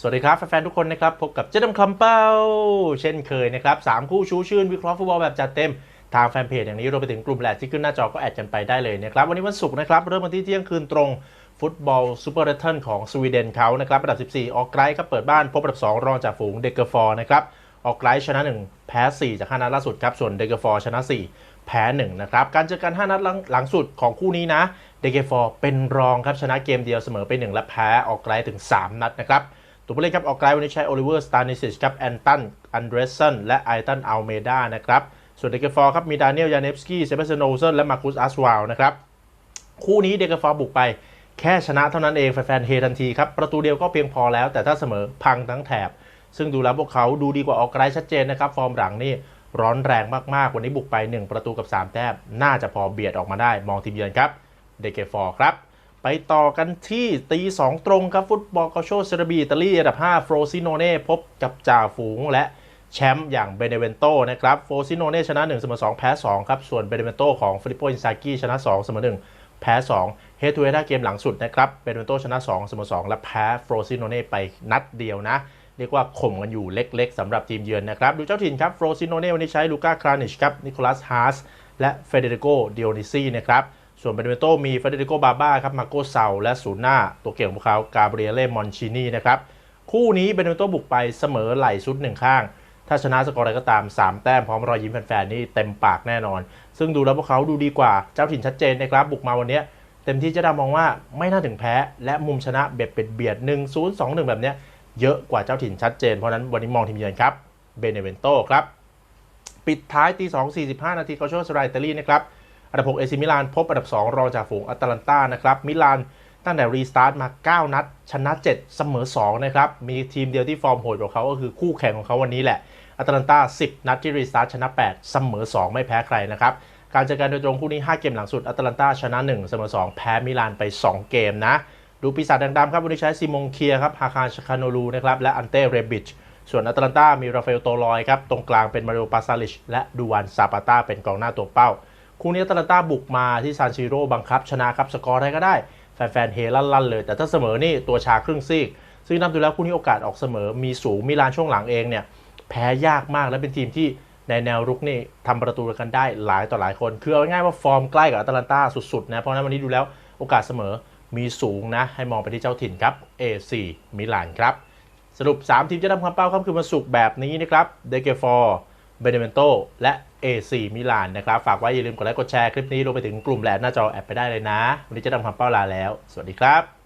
สวัสดีครับ แฟนๆทุกคนนะครับ พบกับเจดำคำเป้า เช่นเคยนะครับสามคู่ชูชื่น วิเคราะห์ฟุตบอลแบบจัดเต็ม ทางแฟนเพจอย่างนี้รวมไปถึงกลุ่มแหลกที่ขึ้นหน้าจอก็แอดกันไปได้เลยนะครับ วันนี้วันศุกร์นะครับ เริ่มวันที่เที่ยงคืนตรงฟุตบอลซูเปอร์เรเทิลของสวีเดนเขานะครับอันดับ 14 ออกไกลครับเปิดบ้านพบอันดับ 2 รองจากฝูงเดกเกอร์ฟอร์นะครับออกไกลชนะ 1 แพ้ 4 จาก5นัดล่าสุดครับส่วนเดกเกอร์ฟอร์ชนะ 4 แพ้ 1 นะครับการเจอกัน 5 นัดหลังสุดของคู่นี้นะเดกเกอร์ฟอร์เป็นรองครับชนะเกมเดียวเสมอไป 1 และแพ้ออกไกลถึง 3 นัดนะครับ ตัวผู้เล่นครับออกไกลวันนี้ใช้โอลิเวอร์สตานิซิชครับแอนตันอันเดรสสันและไอตันอัลเมดานะครับส่วนเดกฟอร์ครับมีดานิเอลยาเนฟสกี้เซเบสโนเซนและมาคุสอัสวาลนะครับคู่นี้เดกฟอร์บุกไปแค่ชนะเท่านั้นเองแฟนๆเฮทันทีครับประตูเดียวก็เพียงพอแล้วแต่ถ้าเสมอพังทั้งแถบ ซึ่งดูแล้วพวกเขาดูดีกว่าออกไกลชัดเจนนะครับฟอร์มหลังนี่ร้อนแรงมากๆ วันนี้บุกไป 1 ประตูกับ 3 แต้ม น่าจะพอเบียดออกมาได้ มองทีมเยือนครับ เดกฟอร์ครับ ไปต่อกันที่ตีสองตรงครับฟุตบอลกาโชเซอร์บีอิตาลีอันดับ 5 โฟรซิโนเน่พบกับจ่าฝูงและแชมป์อย่างเบเนเวนโตนะครับโฟซิโนเน่ชนะ1เสมอ2แพ้ 2 ครับ ส่วนเบเนเวนโตของฟิลิปโปอินซากิชนะ 2 เสมอ 1 แพ้ 2 เฮทูเฮด้าเกมหลังสุดนะครับเบเนเวนโตชนะ2เสมอ2 และแพ้โฟซิโนเน่ไปนัดเดียวนะ เรียกว่าข่มกันอยู่เล็กๆสำหรับทีมเยือนนะครับ ดูเจ้าถิ่นครับโฟซิโนเน่วันนี้ใช้ลูก้าครานิชครับนิโคลัสฮาร์สและเฟเดริโกดิโอนิซีนะครับ ส่วนเบนเวโตมีเฟเดริโกบาบ้าครับมาโกเซาและศูนย์หน้า ตัวเก่งของพวกเขากาเบรียเล่มอนชินีนะครับคู่นี้เบนเวโตบุกไปเสมอไหลสุดหนึ่งข้าง ถ้าชนะสกอร์อะไรก็ตาม 3 แต้มพร้อมรอยยิ้มแฟนๆนี่เต็มปากแน่นอน ซึ่งดูแล้วพวกเขาดูดีกว่าเจ้าถิ่นชัดเจนนะครับบุกมาวันนี้เต็มที่จะดามองว่าไม่น่าถึงแพ้ และมุมชนะเบ็ดเป็ดเบียดหนึ่งศูนย์สองหนึ่งแบบนี้เยอะกว่าเจ้าถิ่นชัดเจนเพราะนั้นวันนี้มองทีมเยือนครับเบเนเวนโตครับปิดท้ายตี2 45 นาทีกาโชสไรอิตาลีนะครับ อันดับ 6 เอซิมิลานพบอันดับ 2 รองจากฝูงอัตแลนตานะครับ มิลานตั้งแต่รีสตาร์ทมา 9 นัด ชนะ 7 เสมอ 2 นะครับ มีทีมเดียวที่ฟอร์มโหดกว่าเขาก็คือคู่แข่งของเขาวันนี้แหละอัตแลนตา 10 นัดที่รีสตาร์ทชนะ 8 เสมอ 2 ไม่แพ้ใครนะครับ การเจอกันโดยตรงคู่นี้ 5 เกมหลังสุดอัตแลนตาชนะ 1 เสมอ 2 แพ้มิลานไป 2 เกมนะ ดูปีศาจแดงดำครับวันนี้ใช้ซิมงเคียครับฮาคารชคาโนลูนะครับและอันเต้เรบิชส่วนอัตแลนตามีราฟาเอลโตลอยครับตรงกลางเป็นมาริโอปาซาลิชและดูวานซาปาตาเป็นกองหน้าตัวเป้า คู่นี้อัตแลนตาบุกมาที่ซานซิโร่บังคับ ชนะครับสกอร์อะไรก็ได้ แฟนๆเฮลั่นๆเลย แต่ถ้าเสมอนี่ตัวชาครึ่งซีก ซึ่งนับดูแล้วคู่นี้โอกาสออกเสมอมีสูงมิลานช่วงหลังเองเนี่ยแพ้ยากมากและเป็นทีมที่ในแนวรุกนี่ทำประตูกันได้หลายต่อหลายคน คือเอาง่ายๆว่าฟอร์มใกล้กับอัตแลนตาสุดๆนะเพราะฉะนั้นวันนี้ดูแล้วโอกาสเสมอมีสูงนะ ให้มองไปที่เจ้าถิ่นครับ A4 มิลานครับ สรุป 3 ทีมจะทำความเป้าค่ำคืนวันศุกร์แบบนี้นะครับเดเกฟอร์ เบเนเมนโตและ AC มิลานนะครับ ฝากไว้อย่าลืมกดไลค์กดแชร์คลิปนี้รวมไปถึงกลุ่มแหลนหน้าจอแอดไปได้เลยนะ วันนี้จะทำความเป้าลาแล้ว สวัสดีครับ